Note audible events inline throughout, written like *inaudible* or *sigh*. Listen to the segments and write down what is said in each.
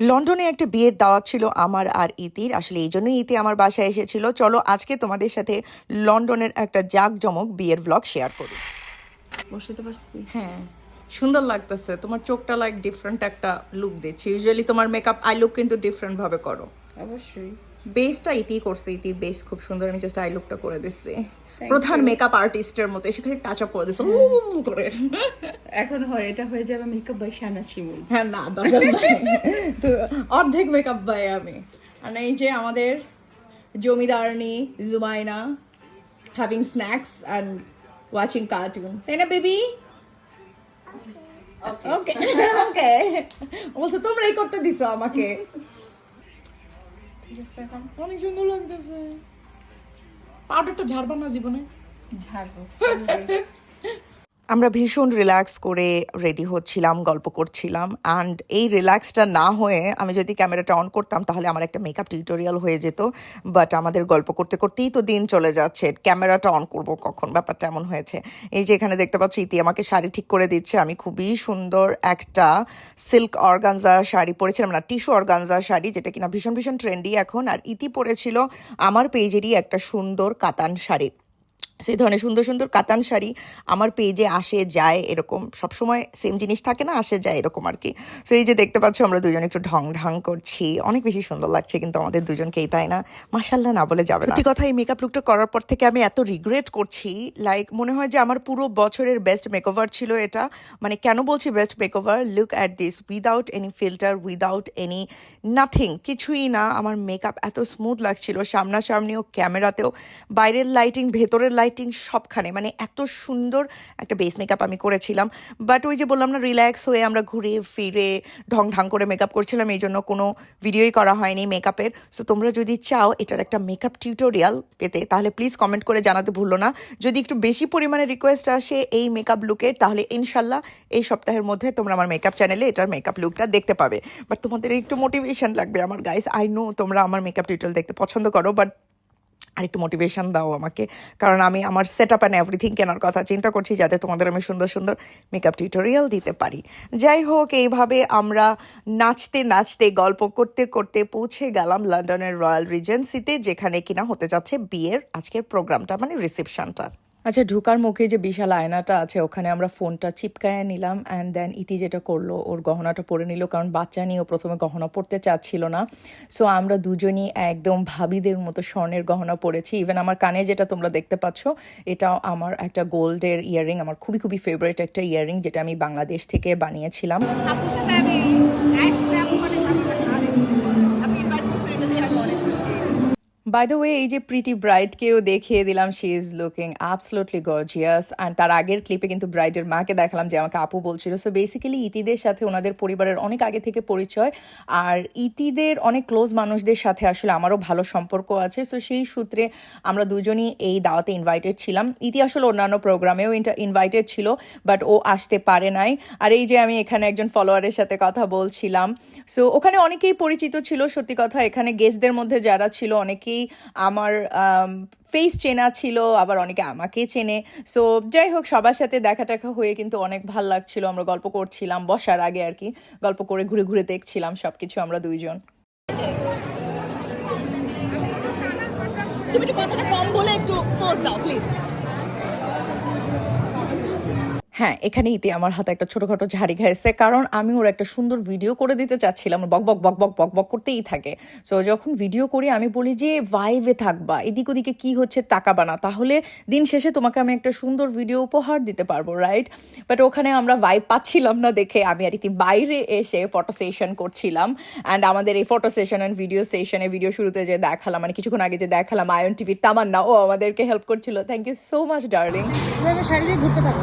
লন্ডনে একটা বিয়ের দাওয়াত ছিল আমার আর ইতির। আসলে এই জন্যই ইতি আমার বাসায় এসেছিল। চলো আজকে তোমাদের সাথে লন্ডনের একটা জাঁকজমক বিয়ের ব্লগ শেয়ার করি। বসাতে পারছি? হ্যাঁ। সুন্দর লাগতেছে। তোমার চোখটা লাইক ডিফারেন্ট একটা লুক দিচ্ছে। ইউজুয়ালি তোমার মেকআপ আই লুক কিন্তু ডিফারেন্ট ভাবে করো। অবশ্যই। বেসটা ইতি করছে। ইতি বেস খুব সুন্দর। আমি জাস্ট আই লুকটা করে দিচ্ছি। প্রধান মেকআপ আর্টিস্টের মতো সেখানে টাচ আপ করে উম করে। এখন হয় এটা হয়ে যাবে মেকআপ বাই শানা শিমুল হ্যাঁ না দরকার তো অর্ধেক মেকআপ বাই আমি। আর এই যে আমাদের জমিদারনি Jumaina having snacks and watching cartoon তাই না বেবি ওকে ওকে বলছে তোমরাই করতে দিছো আমাকে। ঠিক আছে এখন। অনেক সুন্দর লাগতেছে। পাউডারটা ঝাড়বা না জীবনে। ঝাড়বো *laughs* আমরা ভীষণ রিল্যাক্স করে রেডি হচ্ছিলাম, গল্প করছিলাম অ্যান্ড এই রিল্যাক্সটা না হয়ে আমি যদি ক্যামেরাটা অন করতাম তাহলে আমার একটা মেকআপ টিউটোরিয়াল হয়ে যেত বাট আমাদের গল্প করতে করতেই তো দিন চলে যাচ্ছে ক্যামেরাটা অন করব কখন? ব্যাপারটা এমন হয়েছে। এই যে এখানে দেখতে পাচ্ছি, ইতি আমাকে শাড়ি ঠিক করে দিচ্ছে, আমি খুবই সুন্দর একটা সিল্ক অর্গানজা শাড়ি পরেছিলাম, না টিস্যু অর্গানজা শাড়ি, যেটা কিনা ভীষণ ভীষণ ট্রেন্ডি এখন, আর ইতি পরেছিল আমার পেজেরই একটা সুন্দর কাতান শাড়ি। সেই ধরনের সুন্দর সুন্দর কাতান শাড়ি আমার পেজে আসে, যায় এরকম। সবসময় সেম জিনিস থাকে না, আসে, যায় এরকম আর কি। সো এই যে দেখতে পাচ্ছ, আমরা দুজন একটু ঢং ঢং করছি। অনেক বেশি সুন্দর লাগছে কিন্তু আমাদের দুজনকেই, তাই না? মাসাল্লাহ না বলে যাবে সত্যি কথা, এই মেকআপ লুকটা করার পর থেকে আমি এত রিগ্রেট করছি। লাইক মনে হয় যে আমার পুরো বছরের বেস্ট মেকওভার ছিল এটা। মানে কেন বলছি best makeover look at this without any filter without any nothing কিছুই না। আমার মেকআপ এত স্মুথ লাগছিল, সামনাসামনিও ক্যামেরাতেও বাইরের লাইটিং ভেতরের লাইটিং সবখানে মানে এত সুন্দর একটা বেস মেকআপ আমি করেছিলাম। বাট ওই যে বললাম না রিল্যাক্স হয়ে আমরা ঘুরে ফিরে ঢং ঢং করে মেকআপ করছিলাম, এই জন্য কোনো ভিডিওই করা হয়নি মেকআপের সো তোমরা যদি চাও এটার একটা মেকআপ টিউটোরিয়াল পেতে, তাহলে প্লিজ কমেন্ট করে জানাতে ভুলো না। যদি একটু বেশি পরিমাণে রিকোয়েস্ট আসে এই মেকআপ লুকের তাহলে ইনশাল্লাহ এই সপ্তাহের মধ্যে তোমরা আমার মেকআপ চ্যানেলে এটার মেকআপ লুকটা দেখতে পাবে। বাট তোমাদের একটু মোটিভেশন লাগবে। আমার গাইস আই নো তোমরা আমার মেকআপ টিউটোরিয়াল দেখতে পছন্দ করো বাট আর একটু মোটিভেশন দাও আমাকে। কারণ আমি আমার সেট আপ অ্যান্ড এভরিথিং কেনার কথা চিন্তা করছি যাতে তোমাদের আমি সুন্দর সুন্দর মেকআপ টিউটোরিয়াল দিতে পারি। যাই হোক, এইভাবে আমরা নাচতে নাচতে, গল্প করতে করতে পৌঁছে গেলাম লন্ডনের রয়্যাল রিজেন্সিতে যেখানে কিনা হতে যাচ্ছে বিয়ের আজকের প্রোগ্রামটা মানে রিসেপশনটা আচ্ছা ঢুকার মুখে যে বিশাল আয়নাটা আছে, ওখানে আমরা ফোনটা চিপকায় নিলাম অ্যান্ড দেন ইতি যেটা করল, ওর গহনাটা পরে নিল, কারণ বাচ্চা নিয়ে ও প্রথমে গহনা পরতে চাচ্ছিল না। সো আমরা দুজনই একদম ভাবিদের মতো স্বর্ণের গহনা পরেছি। ইভেন আমার কানে যেটা তোমরা দেখতে পাচ্ছ, এটাও আমার একটা গোল্ডের ইয়াররিং আমার খুবই খুবই ফেভারিট একটা ইয়াররিং যেটা আমি বাংলাদেশ থেকে বানিয়েছিলাম। বাই দ্য ওয়ে এই যে প্রিটি ব্রাইডকেও দেখিয়ে দিলাম she is looking absolutely gorgeous and তার আগের ক্লিপে কিন্তু ব্রাইডের মাকে দেখালাম যে আমাকে আপু বলছিল সো বেসিক্যালি ইতিদের সাথে ওনাদের পরিবারের অনেক আগে থেকে পরিচয়। আর ইতিদের অনেক ক্লোজ মানুষদের সাথে আসলে আমারও ভালো সম্পর্ক আছে। সো সেই সূত্রে আমরা দুজনই এই দাওয়াতে ইনভাইটেড ছিলাম। ইতি আসলে অন্যান্য প্রোগ্রামেও ইনভাইটেড ছিল বাট ও আসতে পারে নাই। আর এই যে আমি এখানে একজন ফলোয়ারের সাথে কথা বলছিলাম। সো ওখানে অনেকেই পরিচিত ছিল, সত্যি কথা। এখানে গেস্টদের মধ্যে যারা ছিল, অনেকেই আমার ফেস চেনা ছিল, আবার অনেকে আমাকে চেনে। সো যাই হোক, সবার সাথে দেখা টাকা হয়ে কিন্তু অনেক ভালো লাগছিল। আমরা গল্প করছিলাম, বসার আগে আর কি। গল্প করে ঘুরে ঘুরে দেখছিলাম সব কিছু আমরা দুইজন। তুমি একটু কথাটা কম বলে একটু পোজ দাও প্লিজ হ্যাঁ এখানে ইতি আমার হাতে একটা ছোটখাটো ঝাড়ি খাইছে। কারণ আমি ওর একটা সুন্দর ভিডিও করে দিতে চাচ্ছিলাম। বক বক বক বক বক বক করতেই থাকে। সো যখন ভিডিও করি, আমি বলি যে ভাইভে থাকবা। এদিক ওদিকে কি হচ্ছে তাকাবা না। তাহলে দিন শেষে তোমাকে আমি একটা সুন্দর ভিডিও উপহার দিতে পারব রাইট বাট ওখানে আমরা ভাইব পাচ্ছিলাম না দেখে আমি আর ইতি বাইরে এসে ফটো সেশন করছিলাম। অ্যান্ড আমাদের এই ফটো সেশন অ্যান্ড ভিডিও সেশনে ভিডিও শুরুতে যে দেখালাম মানে কিছুক্ষণ আগে যে দেখালাম আয়ন টিভির তামান্না, ও আমাদেরকে হেল্প করছিল। Thank you so much darling sari দিয়ে ঘুরতে থাকো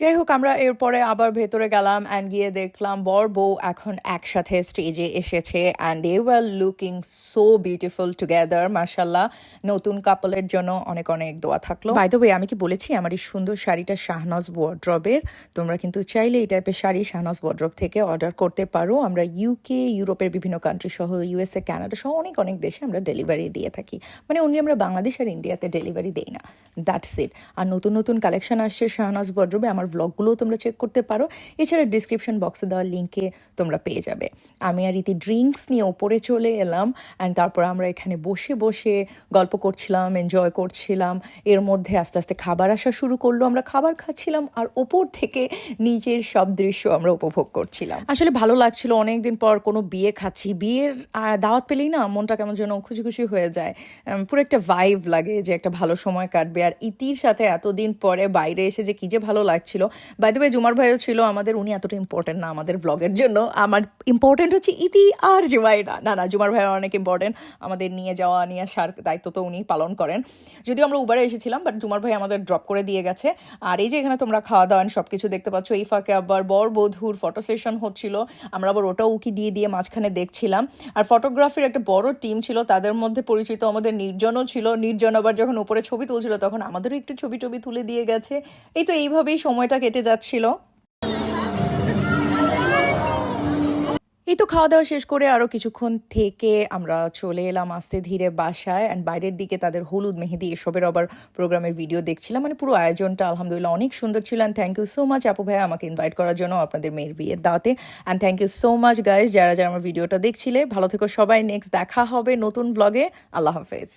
যাই হোক, আমরা এরপরে আবার ভেতরে গেলাম অ্যান্ড গিয়ে দেখলাম বর বউ এখন একসাথে স্টেজে এসেছে and they were looking so beautiful together মাসাল্লাহ নতুন কাপলের জন্য অনেক অনেক দোয়া থাকল। বাই দ্য ওয়ে আমি কি বলেছি, আমার এই সুন্দর শাড়িটা শাহনাজ ওয়ার্ড্রবের তোমরা কিন্তু চাইলে এই টাইপের শাড়ি শাহনাজ ওয়ার্ড্রব থেকে অর্ডার করতে পারো। আমরা ইউকে ইউরোপের বিভিন্ন কান্ট্রি সহ ইউএসএ কানাডা সহ অনেক অনেক দেশে আমরা ডেলিভারি দিয়ে থাকি। মানে অনলি আমরা বাংলাদেশ আর ইন্ডিয়াতে ডেলিভারি দেই না। দ্যাটস ইট আর নতুন নতুন কালেকশন আসছে শাহনাজ ওয়ার্ড্রবে আমার ভ্লগগুলোও তোমরা চেক করতে পারো। এছাড়া ডিসক্রিপশন বক্সে দেওয়া লিঙ্কে তোমরা পেয়ে যাবে। আমি আর ইতি ড্রিঙ্কস নিয়ে ওপরে চলে এলাম অ্যান্ড তারপর আমরা এখানে বসে বসে গল্প করছিলাম এনজয় করছিলাম। এর মধ্যে আস্তে আস্তে খাবার আসা শুরু করল। আমরা খাবার খাচ্ছিলাম আর ওপর থেকে নিচের সব দৃশ্য আমরা উপভোগ করছিলাম। আসলে ভালো লাগছিল, অনেকদিন পর কোনো বিয়ে খাচ্ছি। বিয়ের দাওয়াত পেলেই না মনটা কেমন যেন খুশি খুশি হয়ে যায়। পুরো একটা ভাইব লাগে যে একটা ভালো সময় কাটবে। আর ইতির সাথে এতদিন পরে বাইরে এসে যে কি যে ভালো লাগছিল বাই দ্য জুমার ভাইও ছিল আমাদের, উনি এতটা ইম্পর্টেন্ট না আমাদের ব্লগের জন্য। আমার ইম্পর্টেন্ট হচ্ছে ইতি আর জুমাইরা। না না জুমার ভাই অনেক ইম্পর্টেন্ট আমাদের নিয়ে যাওয়া, নিয়ে আসার দায়িত্ব তো উনি পালন করেন। যদিও আমরা উবারে এসেছিলাম বাট জুমার ভাই আমাদের ড্রপ করে দিয়ে গেছে। আর এই যে এখানে তোমরা খাওয়া দাওয়া সব কিছু দেখতে পাচ্ছ এই ফাঁকে আবার বর বধুর ফটো সেশন হচ্ছিল। আমরা আবার ওটাও উকি দিয়ে দিয়ে মাঝখানে দেখছিলাম। আর ফটোগ্রাফির একটা বড় টিম ছিল, তাদের মধ্যে পরিচিত আমাদের নির্জনও ছিল। নির্জন আবার যখন উপরে ছবি তুলছিল, তখন আমাদেরও একটু ছবি টবি তুলে দিয়ে গেছে। এই তো এইভাবেই সময়টা কেটে যাচ্ছিল। এই তো খাওয়া দাওয়া শেষ করে আরও কিছুক্ষণ থেকে আমরা চলে এলাম আস্তে ধীরে বাসায় অ্যান্ড বাইরের দিকে তাদের হলুদ মেহেদি এসবের আবার প্রোগ্রামের ভিডিও দেখছিলাম। মানে পুরো আয়োজনটা আলহামদুলিল্লাহ অনেক সুন্দর ছিল and thank you so much আপু ভাই আমাকে ইনভাইট করার জন্য আপনাদের মেয়ের বিয়ের দাওয়াতে। And thank you so much guys যারা যারা আমার ভিডিওটা দেখছিলে। ভালো থেকো সবাই নেক্সট দেখা হবে নতুন ব্লগে আল্লাহ হাফেজ।